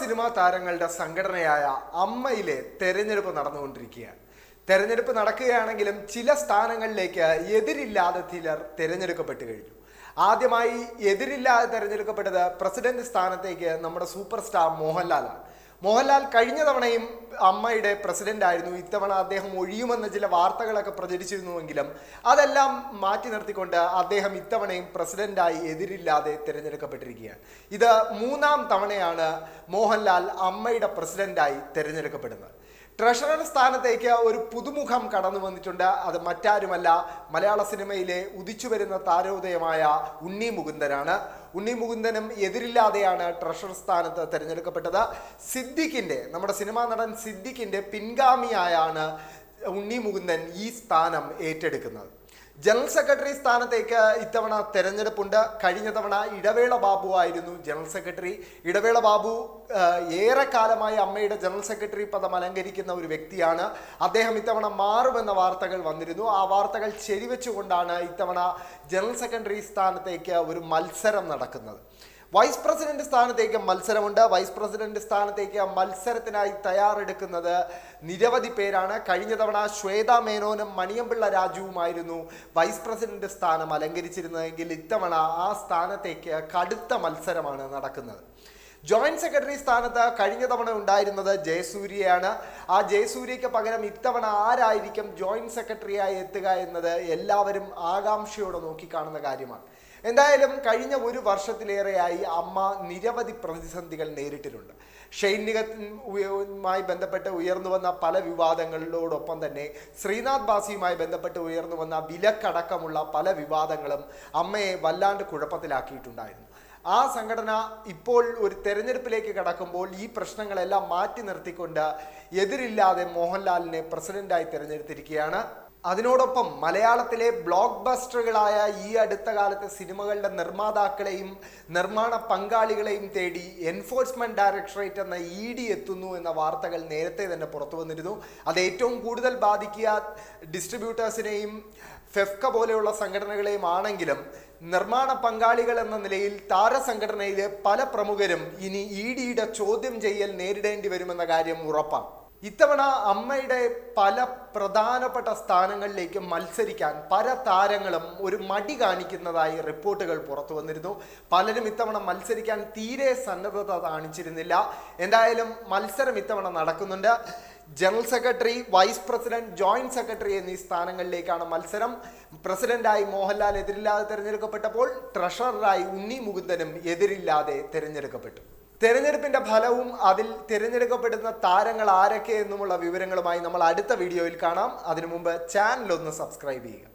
Cinema താരങ്ങളുടെ സംഘടനയായ അമ്മയിലെ തെരഞ്ഞെടുപ്പ് നടന്നുകൊണ്ടിരിക്കുകയാണ്. തെരഞ്ഞെടുപ്പ് നടക്കുകയാണെങ്കിലും ചില സ്ഥാനങ്ങളിലേക്ക് എതിരില്ലാതെ ചിലർ തിരഞ്ഞെടുക്കപ്പെട്ട് കഴിഞ്ഞു. ആദ്യമായി എതിരില്ലാതെ തിരഞ്ഞെടുക്കപ്പെട്ടത് പ്രസിഡന്റ് സ്ഥാനത്തേക്ക് നമ്മുടെ സൂപ്പർ സ്റ്റാർ മോഹൻലാലാണ്. മോഹൻലാൽ കഴിഞ്ഞ തവണയും അമ്മയുടെ പ്രസിഡന്റ് ആയിരുന്നു. ഇത്തവണ അദ്ദേഹം ഒഴിയുമെന്ന ചില വാർത്തകളൊക്കെ പ്രചരിച്ചിരുന്നുവെങ്കിലും അതെല്ലാം മാറ്റി നിർത്തിക്കൊണ്ട് അദ്ദേഹം ഇത്തവണയും പ്രസിഡന്റായി എതിരില്ലാതെ തിരഞ്ഞെടുക്കപ്പെട്ടിരിക്കുകയാണ്. ഇത് മൂന്നാം തവണയാണ് മോഹൻലാൽ അമ്മയുടെ പ്രസിഡന്റായി തിരഞ്ഞെടുക്കപ്പെടുന്നത്. ട്രഷറർ സ്ഥാനത്തേക്ക് ഒരു പുതുമുഖം കടന്നു വന്നിട്ടുണ്ട്. അത് മറ്റാരുമല്ല മലയാള സിനിമയിലെ ഉദിച്ചു വരുന്ന താരോദയമായ ഉണ്ണി മുകുന്ദനാണ്. ഉണ്ണി മുകുന്ദനും എതിരില്ലാതെയാണ് ട്രഷർ സ്ഥാനത്ത് തിരഞ്ഞെടുക്കപ്പെട്ടത്. സിദ്ദിഖിന്റെ നമ്മുടെ സിനിമാ നടൻ സിദ്ദിഖിന്റെ പിൻഗാമിയായാണ് ഉണ്ണി മുകുന്ദൻ ഈ സ്ഥാനം ഏറ്റെടുക്കുന്നത്. ജനറൽ സെക്രട്ടറി സ്ഥാനത്തേക്ക് ഇത്തവണ തെരഞ്ഞെടുപ്പുണ്ട്. കഴിഞ്ഞ തവണ ഇടവേള ബാബു ആയിരുന്നു ജനറൽ സെക്രട്ടറി. ഇടവേള ബാബു ഏറെക്കാലമായി അമ്മയുടെ ജനറൽ സെക്രട്ടറി പദം അലങ്കരിക്കുന്ന ഒരു വ്യക്തിയാണ്. അദ്ദേഹം ഇത്തവണ മാറുമെന്ന വാർത്തകൾ വന്നിരുന്നു. ആ വാർത്തകൾ ശരിവെച്ചുകൊണ്ടാണ് ഇത്തവണ ജനറൽ സെക്രട്ടറി സ്ഥാനത്തേക്ക് ഒരു മത്സരം നടക്കുന്നത്. വൈസ് പ്രസിഡന്റ് സ്ഥാനത്തേക്ക് മത്സരമുണ്ട്. വൈസ് പ്രസിഡന്റ് സ്ഥാനത്തേക്ക് മത്സരത്തിനായി തയ്യാറെടുക്കുന്നത് നിരവധി പേരാണ്. കഴിഞ്ഞ തവണ ശ്വേത മേനോനും മണിയമ്പിള്ള രാജുവുമായിരുന്നു വൈസ് പ്രസിഡന്റ് സ്ഥാനം അലങ്കരിച്ചിരുന്നതെങ്കിൽ ഇത്തവണ ആ സ്ഥാനത്തേക്ക് കടുത്ത മത്സരമാണ് നടക്കുന്നത്. ജോയിന്റ് സെക്രട്ടറി സ്ഥാനത്ത് കഴിഞ്ഞ തവണ ഉണ്ടായിരുന്നത് ജയസൂര്യയാണ്. ആ ജയസൂര്യയ്ക്ക് പകരം ഇത്തവണ ആരായിരിക്കും ജോയിന്റ് സെക്രട്ടറിയായി എത്തുക എന്നത് എല്ലാവരും ആകാംക്ഷയോടെ നോക്കിക്കാണുന്ന കാര്യമാണ്. എന്തായാലും കഴിഞ്ഞ ഒരു വർഷത്തിലേറെയായി അമ്മ നിരവധി പ്രതിസന്ധികൾ നേരിട്ടിട്ടുണ്ട്. ഷൈനികമായി ബന്ധപ്പെട്ട് ഉയർന്നു വന്ന പല വിവാദങ്ങളോടൊപ്പം തന്നെ ശ്രീനാഥ് ബാസിയുമായി ബന്ധപ്പെട്ട് ഉയർന്നു വന്ന വിലക്കടക്കമുള്ള പല വിവാദങ്ങളും അമ്മയെ വല്ലാണ്ട് കുഴപ്പത്തിലാക്കിയിട്ടുണ്ടായിരുന്നു. ആ സംഘടന ഇപ്പോൾ ഒരു തെരഞ്ഞെടുപ്പിലേക്ക് കടക്കുമ്പോൾ ഈ പ്രശ്നങ്ങളെല്ലാം മാറ്റി നിർത്തിക്കൊണ്ട് എതിരില്ലാതെ മോഹൻലാലിനെ പ്രസിഡന്റായി തിരഞ്ഞെടുത്തിരിക്കുകയാണ്. അതിനോടൊപ്പം മലയാളത്തിലെ ബ്ലോക്ക് ബസ്റ്ററുകളായ ഈ അടുത്ത കാലത്തെ സിനിമകളുടെ നിർമ്മാതാക്കളെയും നിർമ്മാണ പങ്കാളികളെയും തേടി എൻഫോഴ്സ്മെന്റ് ഡയറക്ടറേറ്റ് എന്ന ഇ ഡി എത്തുന്നു എന്ന വാർത്തകൾ നേരത്തെ തന്നെ പുറത്തു വന്നിരുന്നു. അത് ഏറ്റവും കൂടുതൽ ബാധിക്കുക ഡിസ്ട്രിബ്യൂട്ടേഴ്സിനെയും ഫെഫ്ക പോലെയുള്ള സംഘടനകളെയും ആണെങ്കിലും നിർമ്മാണ പങ്കാളികൾ എന്ന നിലയിൽ താരസംഘടനയിലെ പല പ്രമുഖരും ഇനി ഇ ഡിയുടെ ചോദ്യം ചെയ്യൽ നേരിടേണ്ടി വരുമെന്ന കാര്യം ഉറപ്പാണ്. ഇത്തവണ അമ്മയുടെ പല പ്രധാനപ്പെട്ട സ്ഥാനങ്ങളിലേക്ക് മത്സരിക്കാൻ പല താരങ്ങളും ഒരു മടി കാണിക്കുന്നതായി റിപ്പോർട്ടുകൾ പുറത്തു വന്നിരുന്നു. പലരും ഇത്തവണ മത്സരിക്കാൻ തീരെ സന്നദ്ധത കാണിച്ചിരുന്നില്ല. എന്തായാലും മത്സരം ഇത്തവണ നടക്കുന്നുണ്ട്. General secretary vice president joint secretary എന്നീ സ്ഥാനങ്ങളിലേക്കാണ് മത്സരം. പ്രസിഡന്റായി മോഹൻലാൽ എതിരില്ലാതെ തിരഞ്ഞെടുക്കപ്പെട്ടപ്പോൾ ട്രഷററായി ഉണ്ണി മുകുന്ദനും എതിരില്ലാതെ തിരഞ്ഞെടുക്കപ്പെട്ടു. തെരഞ്ഞെടുപ്പിന്റെ ഫലവും അതിൽ തിരഞ്ഞെടുക്കപ്പെടുന്ന താരങ്ങൾ ആരൊക്കെ എന്നുമുള്ള വിവരങ്ങളുമായി നമ്മൾ അടുത്ത വീഡിയോയിൽ കാണാം. അതിനു മുമ്പ് ചാനൽ ഒന്ന് സബ്സ്ക്രൈബ് ചെയ്യുക.